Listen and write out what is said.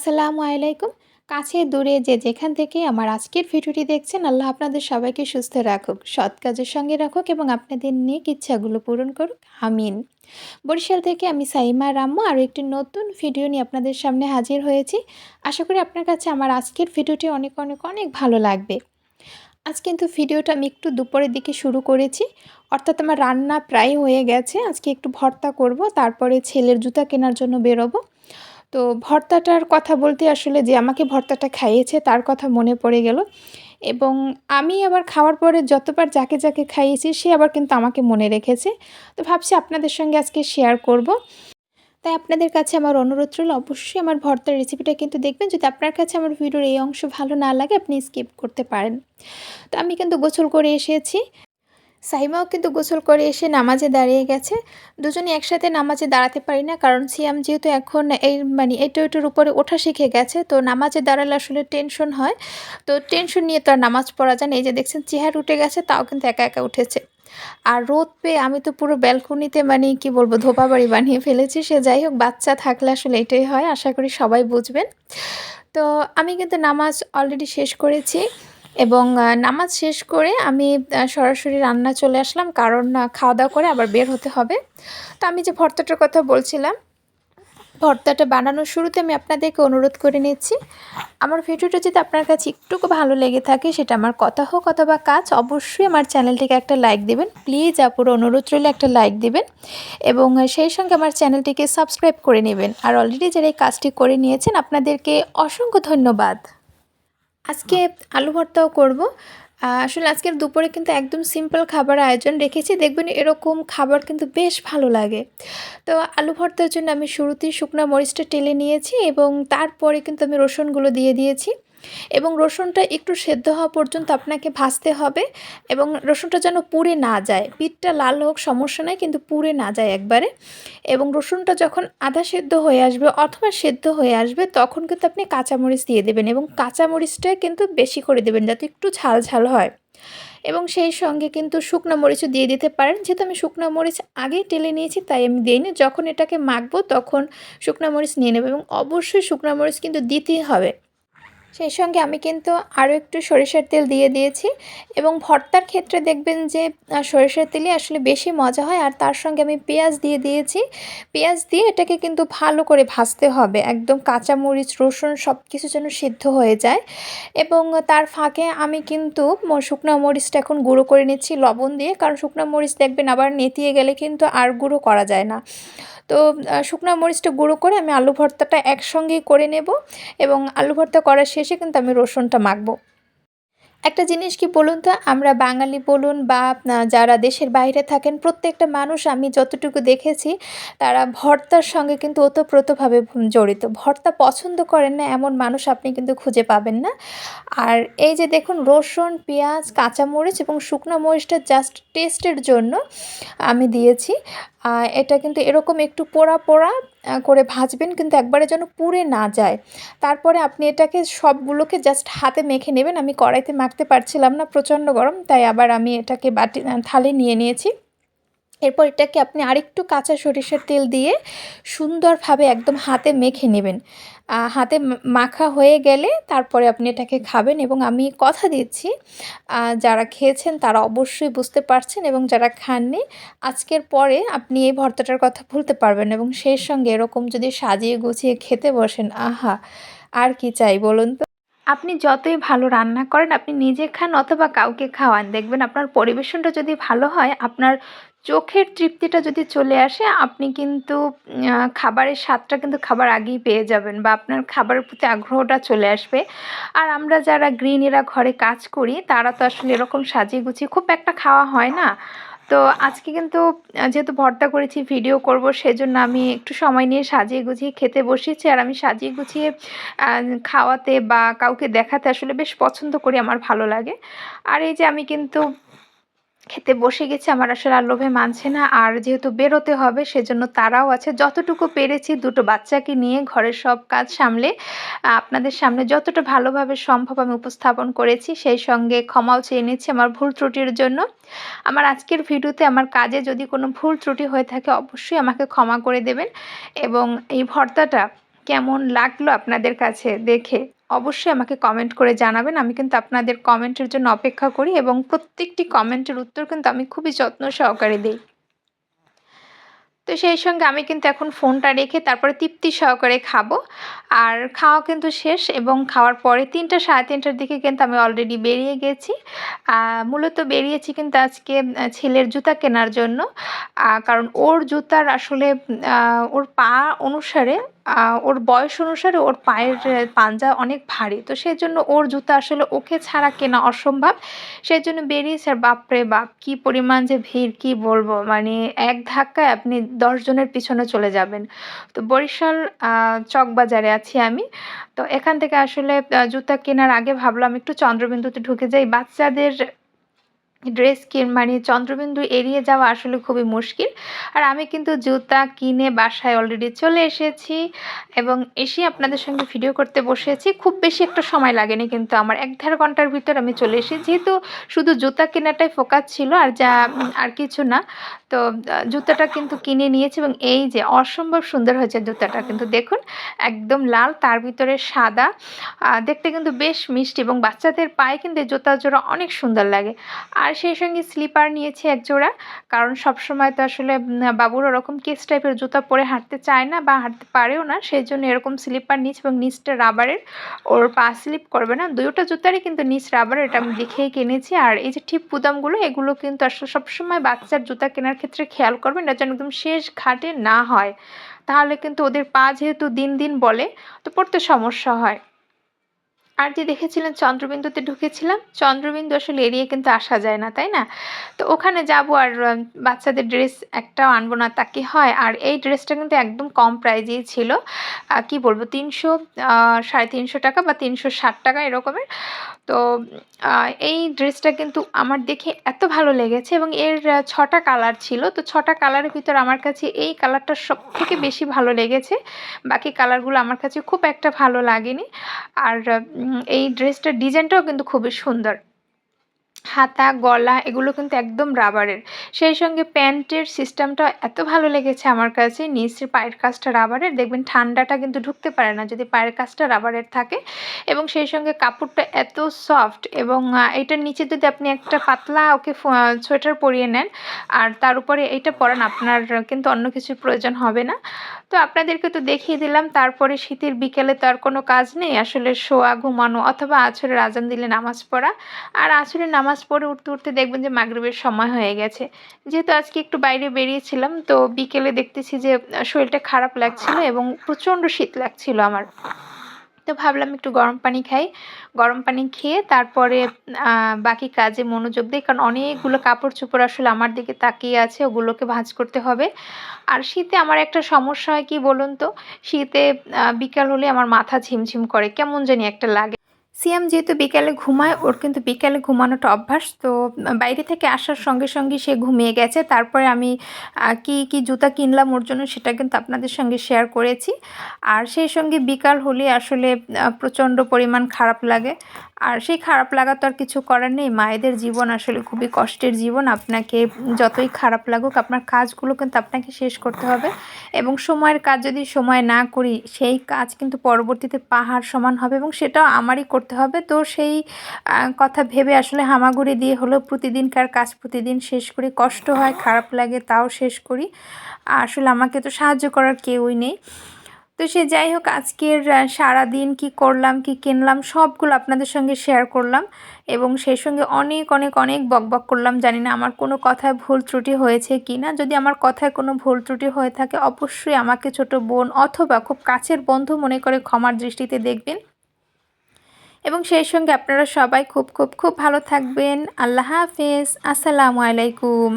আসসালামু আলাইকুম। কাছে দূরে যে যেখান থেকে আমার আজকের ভিডিওটি দেখছেন, আল্লাহ আপনাদের সবাইকে সুস্থ রাখুক, সৎ কাজের সঙ্গে রাখুক এবং আপনাদের নেক ইচ্ছাগুলো পূরণ করুক। আমিন। বরিশাল থেকে আমি সাইমা রাম্মু আরও একটি নতুন ভিডিও নিয়ে আপনাদের সামনে হাজির হয়েছি। আশা করি আপনার কাছে আমার আজকের ভিডিওটি অনেক অনেক অনেক ভালো লাগবে। আজ কিন্তু ভিডিওটা আমি একটু দুপুরের দিকে শুরু করেছি। অর্থাৎ আমার রান্না প্রায় হয়ে গেছে। আজকে একটু ভর্তা করব, তারপরে ছেলের জুতা কেনার জন্য বেরোবো। তো ভর্তাটার কথা বলতে আসলে যে আমাকে ভর্তাটা খাইয়েছে তার কথা মনে পড়ে গেল। এবং আমি আবার খাওয়ার পরে যতবার যাকে যাকে খাইয়েছি সে আবার কিন্তু আমাকে মনে রেখেছে। তো ভাবছি আপনাদের সঙ্গে আজকে শেয়ার করব। তাই আপনাদের কাছে আমার অনুরোধ রইল অবশ্যই আমার ভর্তার রেসিপিটা কিন্তু দেখবেন। যদি আপনার কাছে আমার ভিডিওর এই অংশ ভালো না লাগে, আপনি স্কিপ করতে পারেন। তো আমি কিন্তু গোসল করে এসেছি। সাইমাও কিন্তু গোসল করে এসে নামাজে দাঁড়িয়ে গেছে। দুজনে একসাথে নামাজে দাঁড়াতে পারি না, কারণ সিয়াম যেহেতু এখন এই মানে এইটা ওইটার উপরে ওঠা শিখে গেছে, তো নামাজে দাঁড়ালে আসলে টেনশন হয়। তো টেনশন নিয়ে তো আর নামাজ পড়া যায় না। এই যে দেখছেন চেহারা উঠে গেছে, তাও কিন্তু একা একা উঠেছে। আর রোদ পেয়ে আমি তো পুরো ব্যালকনিতে মানে কি বলব ধোপা বাড়ি বানিয়ে ফেলেছি, সে যাই হোক, বাচ্চা থাকলে আসলে এটাই হয়, আশা করি সবাই বুঝবেন। তো আমি কিন্তু নামাজ অলরেডি শেষ করেছি। এবং নামাজ শেষ করে আমি সরাসরি রান্না চলে আসলাম। কারণ খাওয়া দাওয়া করে আবার বের হতে হবে। তো আমি যে ভর্তাটার কথা বলছিলাম, ভর্তাটা বানানোর শুরুতে আমি আপনাদেরকে অনুরোধ করে নিচ্ছি। আমার ভিডিওটা যদি আপনার কাছে একটুকু ভালো লেগে থাকে, সেটা আমার কথা হোক অথবা কাজ, অবশ্যই আমার চ্যানেলটিকে একটা লাইক দেবেন। প্লিজ আপুর অনুরোধ রইলে একটা লাইক দিবেন এবং সেই সঙ্গে আমার চ্যানেলটিকে সাবস্ক্রাইব করে নেবেন। আর অলরেডি যারা এই কাজটি করে নিয়েছেন, আপনাদেরকে অসংখ্য ধন্যবাদ। আজকে আলু ভর্তাও করব। আসলে আজকের দুপুরে কিন্তু একদম সিম্পল খাবার আয়োজন রেখেছি। দেখবেন এরকম খাবার কিন্তু বেশ ভালো লাগে। তো আলু ভর্তার জন্য আমি শুরুতেই শুকনা মরিচটা টেলে নিয়েছি এবং তারপরে কিন্তু আমি রসুনগুলো দিয়ে দিয়েছি। এবং রসুনটা একটু সেদ্ধ হওয়া পর্যন্ত আপনাকে ভাজতে হবে এবং রসুনটা যেন পুড়ে না যায়। পিঠটা লাল হোক, সমস্যা নাই, কিন্তু পুড়ে না যায় একবারে। এবং রসুনটা যখন আধা সেদ্ধ হয়ে আসবে অথবা সেদ্ধ হয়ে আসবে, তখন কিন্তু আপনি কাঁচামরিচ দিয়ে দেবেন এবং কাঁচামরিচটা কিন্তু বেশি করে দেবেন যাতে একটু ঝাল ঝাল হয়। এবং সেই সঙ্গে কিন্তু শুকনো মরিচও দিয়ে দিতে পারেন। যেহেতু আমি শুকনো মরিচ আগেই টেলে নিয়েছি, তাই আমি দিইনি। যখন এটাকে মাখবো, তখন শুকনো মরিচ নিয়ে নেব এবং অবশ্যই শুকনো মরিচ কিন্তু দিতেই হবে। সেই সঙ্গে আমি কিন্তু আরও একটু সরিষার তেল দিয়ে দিয়েছি এবং ভর্তার ক্ষেত্রে দেখবেন যে সরিষার তেলে আসলে বেশি মজা হয় আর তার সঙ্গে আমি পেঁয়াজ দিয়ে দিয়েছি। পেঁয়াজ দিয়ে এটাকে কিন্তু ভালো করে ভাজতে হবে। একদম কাঁচামরিচ, রসুন সব কিছু যেন সিদ্ধ হয়ে যায়। এবং তার ফাঁকে আমি কিন্তু শুকনো মরিচটা এখন গুঁড়ো করে নিচ্ছি লবণ দিয়ে। কারণ শুকনো মরিচ দেখবেন আবার নেতিয়ে গেলে কিন্তু আর গুঁড়ো করা যায় না। তো শুকনো মরিচটা গুঁড়ো করে আমি আলু ভর্তাটা একসঙ্গেই করে নেব। এবং আলু ভর্তা করার শেষে কিন্তু আমি রসুনটা মাখবো। একটা জিনিস কি বলুন তো, আমরা বাঙালি বলুন বা যারা দেশের বাইরে থাকেন, প্রত্যেকটা মানুষ আমি যতটুকু দেখেছি, তারা ভর্তার সঙ্গে কিন্তু ওতপ্রোতভাবে জড়িত। ভর্তা পছন্দ করেন না, এমন মানুষ আপনি কিন্তু খুঁজে পাবেন না। আর এই যে দেখুন, রসুন, পেঁয়াজ, কাঁচামরিচ এবং শুকনো মরিচটা জাস্ট টেস্টের জন্য আমি দিয়েছি। এটা কিন্তু এরকম একটু পোড়া পোড়া করে ভাজবেন, কিন্তু একবারে যেন পুড়ে না যায়। তারপরে আপনি এটাকে সবগুলোকে জাস্ট হাতে মেখে নেবেন। আমি কড়াইতে মাখতে পারছিলাম না, প্রচণ্ড গরম, তাই আবার আমি এটাকে বাটি থালে নিয়ে নিয়েছি। এরপর এটাকে আপনি আরেকটু কাঁচা সরিষার তেল দিয়ে সুন্দরভাবে একদম হাতে মেখে নেবেন। হাতে মাখা হয়ে গেলে তারপরে আপনি এটাকে খাবেন এবং আমি কথা দিচ্ছি যারা খেয়েছেন তারা অবশ্যই বুঝতে পারছেন এবং যারা খাননি, আজকের পরে আপনি এই ভর্তাটার কথা ভুলতে পারবেন এবং সেই সঙ্গে এরকম যদি সাজিয়ে গুছিয়ে খেতে বসেন, আহা, আর কি চাই বলুন তো? আপনি যতই ভালো রান্না করেন, আপনি নিজে খান অথবা কাউকে খাওয়ান। দেখবেন আপনার পরিবেশনটা যদি ভালো হয়, আপনার চোখের তৃপ্তিটা যদি চলে আসে, আপনি কিন্তু খাবারের স্বাদটা কিন্তু খাবার আগেই পেয়ে যাবেন বা আপনার খাবারের প্রতি আগ্রহটা চলে আসবে। আর আমরা যারা গৃহিণীরা ঘরে কাজ করি, তারা তো আসলে এরকম সাজিয়ে গুছিয়ে খুব একটা খাওয়া হয় না। তো আজকে কিন্তু যেহেতু ভর্তা করেছি, ভিডিও করব, সেজন্য আমি একটু সময় নিয়ে সাজিয়ে গুছিয়ে খেতে বসেছি। আর আমি সাজিয়ে গুছিয়ে খাওয়াতে বা কাউকে দেখাতে আসলে বেশ পছন্দ করি, আমার ভালো লাগে। আর এই যে আমি কিন্তু খেতে বসে গেছে, আমার আসলে আর লোভে মানছে না। আর যেহেতু বেরোতে হবে, সেজন্য তারাও আছে। যতটুকু পেরেছি দুটো বাচ্চাকে নিয়ে ঘরের সব কাজ সামলে, আপনাদের সামনে যতটা ভালোভাবে সম্ভব আমি উপস্থাপন করেছি, সেই সঙ্গে ক্ষমাও চেয়ে নিচ্ছি আমার ভুল ত্রুটির জন্য। আমার আজকের ভিডিওতে আমার কাজে যদি কোনো ভুল ত্রুটি হয়ে থাকে, অবশ্যই আমাকে ক্ষমা করে দেবেন। এবং এই ভর্তাটা কেমন লাগল আপনাদের কাছে দেখে অবশ্যই আমাকে কমেন্ট করে জানাবেন। আমি কিন্তু আপনাদের কমেন্টের জন্য অপেক্ষা করি এবং প্রত্যেকটি কমেন্টের উত্তর কিন্তু আমি খুবই যত্ন সহকারে দিই। তো সেই সঙ্গে আমি কিন্তু এখন ফোনটা রেখে তারপরে তৃপ্তি সহকারে খাব। আর খাওয়া কিন্তু শেষ এবং খাওয়ার পরে তিনটা, সাড়ে তিনটার দিকে কিন্তু আমি অলরেডি বেরিয়ে গেছি। মূলত বেরিয়েছি কিন্তু আজকে ছেলের জুতা কেনার জন্য। কারণ ওর জুতার আসলে ওর পা অনুসারে ওর বয়স অনুসারে ওর পায়ের পাঞ্জা অনেক ভারী। তো সেই জন্য ওর জুতা আসলে ওকে ছাড়া কেনা অসম্ভব। সেই জন্য বেরিয়েছে, বাপরে বাপ, কী পরিমাণ যে ভিড়, কী বলব? মানে এক ধাক্কায় আপনি দশজনের পিছনে চলে যাবেন। তো বরিশাল চকবাজারে আছি আমি। তো এখান থেকে আসলে জুতা কেনার আগে ভাবলাম একটু চন্দ্রবিন্দুতে ঢুকে যাই। বাচ্চাদের ড্রেস কিন মানে চন্দ্রবিন্দু এড়িয়ে যাওয়া আসলে খুবই মুশকিল। আর আমি কিন্তু জুতা কিনে বাসায় অলরেডি চলে এসেছি এবং এসে আপনাদের সঙ্গে ভিডিও করতে বসেছি। খুব বেশি একটা সময় লাগেনি কিন্তু আমার এক দেড় ঘণ্টার ভিতর আমি চলে এসেছি। যেহেতু শুধু জুতা কেনাটাই ফোকাস ছিল আর যা, আর কিছু না, তো জুতাটা কিন্তু কিনে নিয়েছি এবং এই যে অসম্ভব সুন্দর হয়েছে জুতাটা কিন্তু দেখুন, একদম লাল, তার ভিতরে সাদা দেখতে কিন্তু বেশ মিষ্টি এবং বাচ্চাদের পায়ে কিন্তু জুতা জোড়া অনেক সুন্দর লাগে। আর সেই সঙ্গে স্লিপার নিয়েছি এক জোড়া। কারণ সবসময় তো আসলে বাবুর ওরকম কেস টাইপের জুতা পরে হাঁটতে চায় না বা হাঁটতে পারেও না, সেই জন্য এরকম স্লিপার নিচ্ছি এবং নিচটা রাবারের ওর পা স্লিপ করবে না, দুইটা জুতারই কিন্তু নিচ রাবারের এটা আমি দেখেই কিনেছি। আর এই যে ঠিক পুদামগুলো এগুলো কিন্তু আসলে সবসময় বাচ্চার জুতা কেনার ক্ষেত্রে খেয়াল করবেন, এটা যেন একদম শেষ ঘাটে না হয়। তাহলে কিন্তু ওদের পা যেহেতু দিন দিন বলে, তো পড়তে সমস্যা হয়। আর যে দেখেছিলেন চন্দ্রবিন্দুতে ঢুকেছিলাম, চন্দ্রবিন্দু আসলে এড়িয়ে কিন্তু আসা যায় না, তাই না? তো ওখানে যাব আর বাচ্চাদের ড্রেস একটাও আনব না, তা কি হয়? আর এই ড্রেসটা কিন্তু একদম কম প্রাইজেই ছিল কি বলব, তিনশো সাড়ে তিনশো টাকা বা তিনশো ষাট টাকা এরকমের। তো এই ড্রেসটা কিন্তু আমার দেখে এত ভালো লেগেছে এবং এর ছটা কালার ছিল। তো ছটা কালারের ভিতর আমার কাছে এই কালারটা সব থেকে বেশি ভালো লেগেছে। বাকি কালারগুলো আমার কাছে খুব একটা ভালো লাগেনি। আর এই ড্রেসটার ডিজাইনটাও কিন্তু খুবই সুন্দর। হাতা, গলা এগুলো কিন্তু একদম রাবারের সেই সঙ্গে প্যান্টের সিস্টেমটা এত ভালো লেগেছে আমার কাছে নিচের পায়ের কাজটা রাবারের দেখবেন ঠান্ডাটা কিন্তু ঢুকতে পারে না যদি পায়ের কাজটা রাবারের থাকে। এবং সেই সঙ্গে কাপড়টা এত সফট এবং এটার নিচে যদি আপনি একটা পাতলা ওকে সোয়েটার পরিয়ে নেন, আর তার উপরে এইটা পরান, আপনার কিন্তু অন্য কিছুর প্রয়োজন হবে না। তো আপনাদেরকে তো দেখিয়ে দিলাম, তারপরে শীতের বিকেলে তো আর কোনো কাজ নেই। আসলে শোয়া, ঘুমানো অথবা আছরের আজান দিলে নামাজ পড়া। আর আছরের নামাজ পড়ে উঠতে উঠতে দেখবেন যে মাগরীবের সময় হয়ে গেছে। যেহেতু আজকে একটু বাইরে বেরিয়েছিলাম, তো বিকেলে দেখতেছি যে শরীরটা খারাপ লাগছিল এবং প্রচণ্ড শীত লাগছিল আমার। তো ভাবলাম একটু গরম পানি খাই। গরম পানি খেয়ে তারপরে বাকি কাজে মনোযোগ দিই, কারণ অনেকগুলো কাপড় চোপড় আসলে আমার দিকে তাকিয়ে আছে, ওগুলোকে ভাঁজ করতে হবে। আর শীতে আমার একটা সমস্যা হয় কি বলুন তো? শীতে বিকাল হলে আমার মাথা ঝিমঝিম করে, কেমন জানি একটা লাগে। সিয়াম যেহেতু বিকালে ঘুমায়, ওর কিন্তু বিকালে ঘুমানোটা অভ্যাস, তো বাইরে থেকে আসার সঙ্গে সঙ্গে সে ঘুমিয়ে গেছে। তারপরে আমি কি কি জুতা কিনলাম ওর জন্য সেটা কিন্তু আপনাদের সঙ্গে শেয়ার করেছি। আর সেই সঙ্গে বিকাল হলে আসলে প্রচণ্ড পরিমাণ খারাপ লাগে। আর সেই খারাপ লাগা তো আর কিছু করার নেই। মায়েদের জীবন আসলে খুবই কষ্টের জীবন। আপনাকে যতই খারাপ লাগুক, আপনার কাজগুলো কিন্তু আপনাকে শেষ করতে হবে। এবং সময়ের কাজ যদি সময় না করি, সেই কাজ কিন্তু পরবর্তীতে পাহাড় সমান হবে এবং সেটাও আমারই করতে হবে। তো সেই কথা ভেবে আসলে হামাগুড়ি দিয়ে হলেও প্রতিদিনকার কাজ প্রতিদিন শেষ করি। কষ্ট হয়, খারাপ লাগে, তাও শেষ করি। আসলে আমাকে তো সাহায্য করার কেউই নেই। তো সে যাই হোক, আজকের সারাদিন কি করলাম, কি কিনলাম, সবগুলো আপনাদের সঙ্গে শেয়ার করলাম এবং সেই সঙ্গে অনেক অনেক অনেক বকবক করলাম। জানি না আমার কোনো কথায় ভুল ত্রুটি হয়েছে কি না। যদি আমার কথায় কোনো ভুল ত্রুটি হয়ে থাকে, অবশ্যই আমাকে ছোট বোন অথবা খুব কাছের বন্ধু মনে করে ক্ষমার দৃষ্টিতে দেখবেন। এবং সেই সঙ্গে আপনারা সবাই খুব খুব খুব ভালো থাকবেন। আল্লাহ হাফিজ। আসসালামু আলাইকুম।